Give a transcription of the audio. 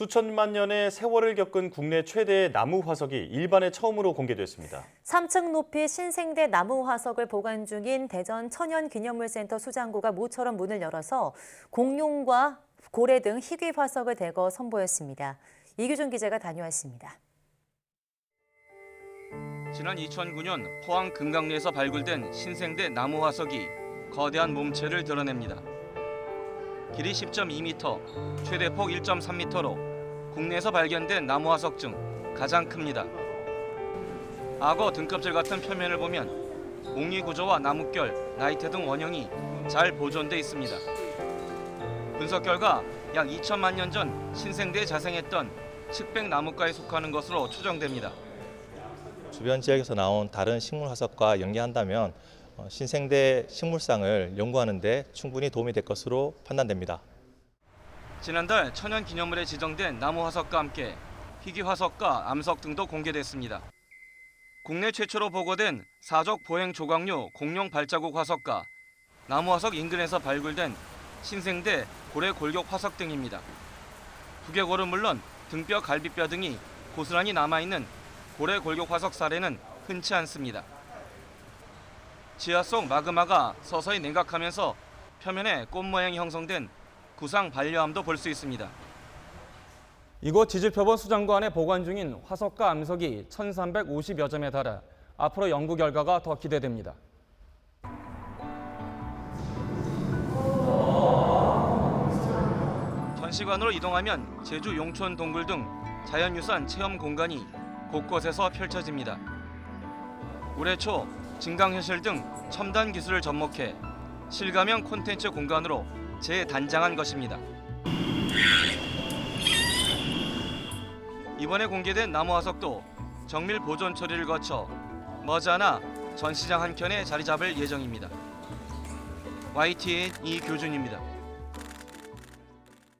수천만 년의 세월을 겪은 국내 최대의 나무 화석이 일반에 처음으로 공개됐습니다. 3층 높이 신생대 나무 화석을 보관 중인 대전 천연기념물센터 수장고가 모처럼 문을 열어서 공룡과 고래 등 희귀 화석을 대거 선보였습니다. 이규준 기자가 다녀왔습니다. 지난 2009년 포항 금강리에서 발굴된 신생대 나무 화석이 거대한 몸체를 드러냅니다. 길이 10.2m, 최대 폭 1.3m로 국내에서 발견된 나무 화석 중 가장 큽니다. 악어 등껍질 같은 표면을 보면 옥리 구조와 나뭇결, 나이테 등 원형이 잘 보존돼 있습니다. 분석 결과 약 2천만 년 전 신생대에 자생했던 측백 나무과에 속하는 것으로 추정됩니다. 주변 지역에서 나온 다른 식물 화석과 연계한다면 어, 신생대 식물상을 연구하는 데 충분히 도움이 될 것으로 판단됩니다. 지난달 천연 기념물에 지정된 나무 화석과 함께 희귀 화석과 암석 등도 공개됐습니다. 국내 최초로 보고된 사족 보행 조각류 공룡 발자국 화석과 나무 화석 인근에서 발굴된 신생대 고래 골격 화석 등입니다. 두개골은 물론 등뼈, 갈비뼈 등이 고스란히 남아있는 고래 골격 화석 사례는 흔치 않습니다. 지하 속 마그마가 서서히 냉각하면서 표면에 꽃 모양이 형성된 구상 반려암도 볼 수 있습니다. 이곳 지질표본 수장고 안에 보관 중인 화석과 암석이 1,350여 점에 달해 앞으로 연구 결과가 더 기대됩니다. 전시관으로 이동하면 제주 용촌 동굴 등 자연유산 체험 공간이 곳곳에서 펼쳐집니다. 올해 초 증강현실 등 첨단 기술을 접목해 실감형 콘텐츠 공간으로 재단장한 것입니다. 이번에 공개된 나무 화석도 정밀 보존 처리를 거쳐 머지않아 전시장 한켠에 자리 잡을 예정입니다. YTN 이교준입니다.